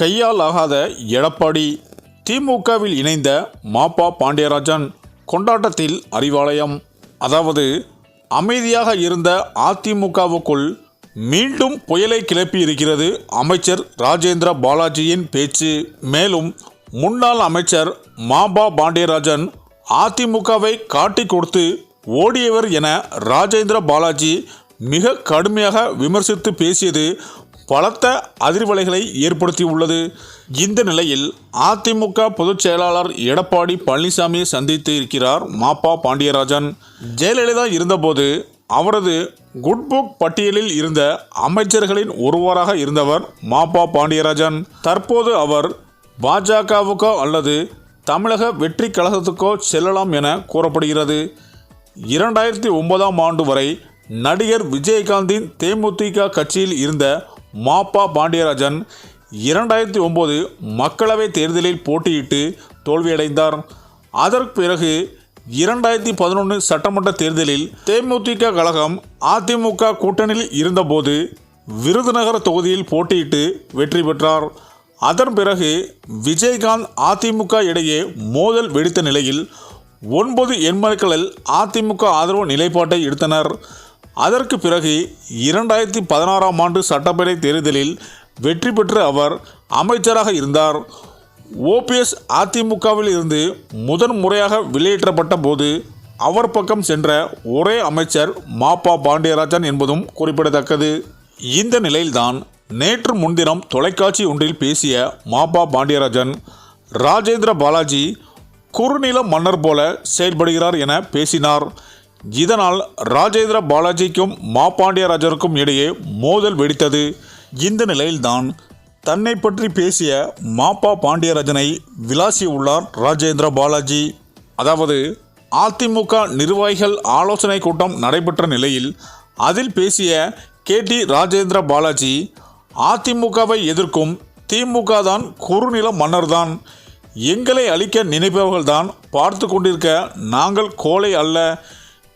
கையால் ஆகாத எடப்பாடி திமுகவில் இணைந்த மாப்பா பாண்டியராஜன் கொண்டாட்டத்தில் அறிவாலயம். அதாவது அமைதியாக இருந்த அதிமுகவுக்குள் மீண்டும் புயலை கிளப்பி இருக்கிறது அமைச்சர் ராஜேந்திர பாலாஜியின் பேச்சு. மேலும் முன்னாள் அமைச்சர் மாபா பாண்டியராஜன் அதிமுகவை காட்டி கொடுத்து ஓடியவர் என ராஜேந்திர பாலாஜி மிக கடுமையாக விமர்சித்து பேசியது பலத்த அதிர்வலைகளை ஏற்படுத்தியுள்ளது. இந்த நிலையில் அதிமுக பொதுச் செயலாளர் எடப்பாடி பழனிசாமியை சந்தித்து இருக்கிறார் மாப்பா பாண்டியராஜன். ஜெயலலிதா இருந்தபோது அவரது குட் புக் பட்டியலில் இருந்த அமைச்சர்களின் ஒருவராக இருந்தவர் மாப்பா பாண்டியராஜன். தற்போது அவர் பாஜகவுக்கோ அல்லது தமிழக வெற்றி கழகத்துக்கோ செல்லலாம் என கூறப்படுகிறது. இரண்டாயிரத்தி ஒன்பதாம் ஆண்டு வரை நடிகர் விஜயகாந்தின் தேமுதிக கட்சியில் இருந்த மாப்பா பாண்டியராஜன் இரண்டாயிரத்தி ஒம்பது மக்களவைத் தேர்தலில் போட்டியிட்டு தோல்வியடைந்தார். அதற்கு பிறகு இரண்டாயிரத்தி பதினொன்று சட்டமன்ற தேர்தலில் தேமுதிக கழகம் அதிமுக கூட்டணியில் இருந்தபோது விருதுநகர் தொகுதியில் போட்டியிட்டு வெற்றி பெற்றார். அதன் பிறகு விஜயகாந்த் அதிமுக இடையே மோதல் வெடித்த நிலையில் ஒன்பது எண்மக்களில் அதிமுக ஆதரவு நிலைப்பாட்டை எடுத்தனர். அதற்கு பிறகு இரண்டாயிரத்தி பதினாறாம் ஆண்டு சட்டப்பேரவை தேர்தலில் வெற்றி பெற்று அவர் அமைச்சராக இருந்தார். ஓபிஎஸ் அதிமுகவில் இருந்து முதன் முறையாக வெளியேற்றப்பட்ட போது அவர் பக்கம் சென்ற ஒரே அமைச்சர் மாப்பா பாண்டியராஜன் என்பதும் குறிப்பிடத்தக்கது. இந்த நிலையில்தான் நேற்று முன்தினம் தொலைக்காட்சி ஒன்றில் பேசிய மாப்பா பாண்டியராஜன் ராஜேந்திர பாலாஜி குறுநில மன்னர் போல செயல்படுகிறார் என பேசினார். இதனால் ராஜேந்திர பாலாஜிக்கும் மாபாண்டியராஜனுக்கும் இடையே மோதல் வெடித்தது. இந்த நிலையில்தான் தன்னை பற்றி பேசிய மாப்பா பாண்டியராஜனை விளாசியுள்ளார் ராஜேந்திர பாலாஜி. அதாவது அதிமுக நிர்வாகிகள் ஆலோசனை கூட்டம் நடைபெற்ற நிலையில் அதில் பேசிய கே டி ராஜேந்திர பாலாஜி அதிமுகவை எதிர்க்கும் திமுக தான் குறுநில மன்னர்தான். எங்களை அழிக்க நினைப்பவர்கள்தான் பார்த்து கொண்டிருக்க நாங்கள் கோலை அல்ல.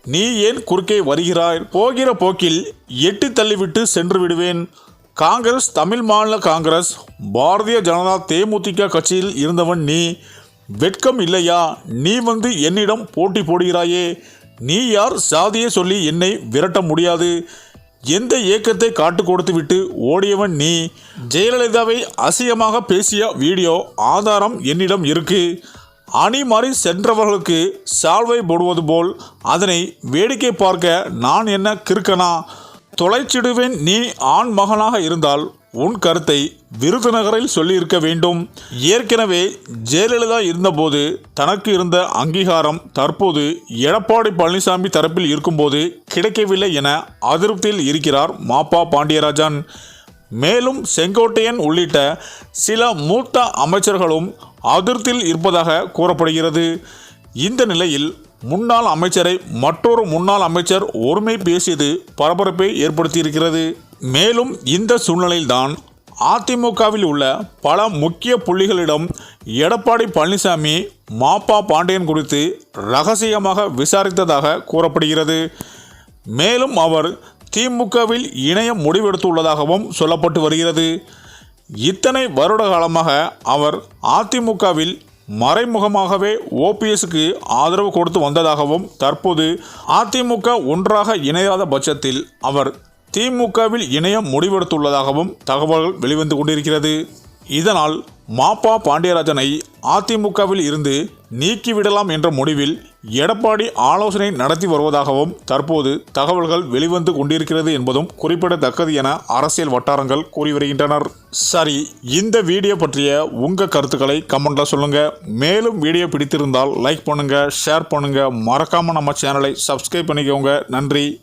நீ ஏன் குறுக்கே வருகிறாய்? போகிற போக்கில் எட்டி தள்ளிவிட்டு சென்று விடுவேன். காங்கிரஸ் தமிழ் மாநில காங்கிரஸ் பாரதிய ஜனதா தேமுதிக கட்சியில் இருந்தவன் நீ. வெட்கம் இல்லையா? நீ வந்து என்னிடம் போட்டி போடுகிறாயே. நீ யார்? சாதியை சொல்லி என்னை விரட்ட முடியாது. எந்த இயக்கத்தை காட்டு கொடுத்து விட்டு ஓடியவன் நீ? ஜெயலலிதாவை அசியமாக பேசிய வீடியோ ஆதாரம் என்னிடம் இருக்கு. அணி மாறி சென்றவர்களுக்கு சால்வை போடுவது போல் அதனை வேடிக்கை பார்க்க நான் என்ன கிறுக்கனா? தொலைச்சிடுவேன் நீ ஆண் மகனாக இருந்தால் உன் கருத்தை விருதுநகரில் சொல்லியிருக்க வேண்டும். ஏற்கனவே ஜெயலலிதா இருந்தபோது தனக்கு இருந்த அங்கீகாரம் தற்போது எடப்பாடி பழனிசாமி தரப்பில் இருக்கும்போது கிடைக்கவில்லை என அதிருப்தியில் இருக்கிறார் மாப்பா பாண்டியராஜன். மேலும் செங்கோட்டையன் உள்ளிட்ட சில மூத்த அமைச்சர்களும் அதிருப்தியில் இருப்பதாக கூறப்படுகிறது. இந்த நிலையில் முன்னாள் அமைச்சரை மற்றொரு முன்னாள் அமைச்சர் ஒருமை பேசியது பரபரப்பை ஏற்படுத்தியிருக்கிறது. மேலும் இந்த சூழ்நிலையில்தான் அதிமுகவில் உள்ள பல முக்கிய புள்ளிகளிடம் எடப்பாடி பழனிசாமி மாப்பா பாண்டியன் குறித்து ரகசியமாக விசாரித்ததாக கூறப்படுகிறது. மேலும் அவர் திமுகவில் இணைய முடிவெடுத்துள்ளதாகவும் சொல்லப்பட்டு வருகிறது. இத்தனை வருட காலமாக அவர் அதிமுகவில் மறைமுகமாகவே ஓபிஎஸ்க்கு ஆதரவு கொடுத்து வந்ததாகவும் தற்போது அதிமுக ஒன்றாக இணையாத பட்சத்தில் அவர் திமுகவில் இணைய முடிவெடுத்துள்ளதாகவும் தகவல்கள் வெளிவந்து கொண்டிருக்கிறது. இதனால் மாப்பா பாண்டியராஜனை அதிமுகவில் இருந்து நீக்கிவிடலாம் என்ற முடிவில் எடப்பாடி ஆலோசனை நடத்தி வருவதாகவும் தற்போது தகவல்கள் வெளிவந்து கொண்டிருக்கிறது என்பதும் குறிப்பிடத்தக்கது என அரசியல் வட்டாரங்கள் கூறி வருகின்றனர். சரி இந்த வீடியோ பற்றிய உங்கள் கருத்துக்களை கமெண்ட்ல சொல்லுங்க. மேலும் வீடியோ பிடித்திருந்தால் லைக் பண்ணுங்க ஷேர் பண்ணுங்க. மறக்காம நம்ம சேனலை சப்ஸ்கிரைப் பண்ணிக்கோங்க. நன்றி.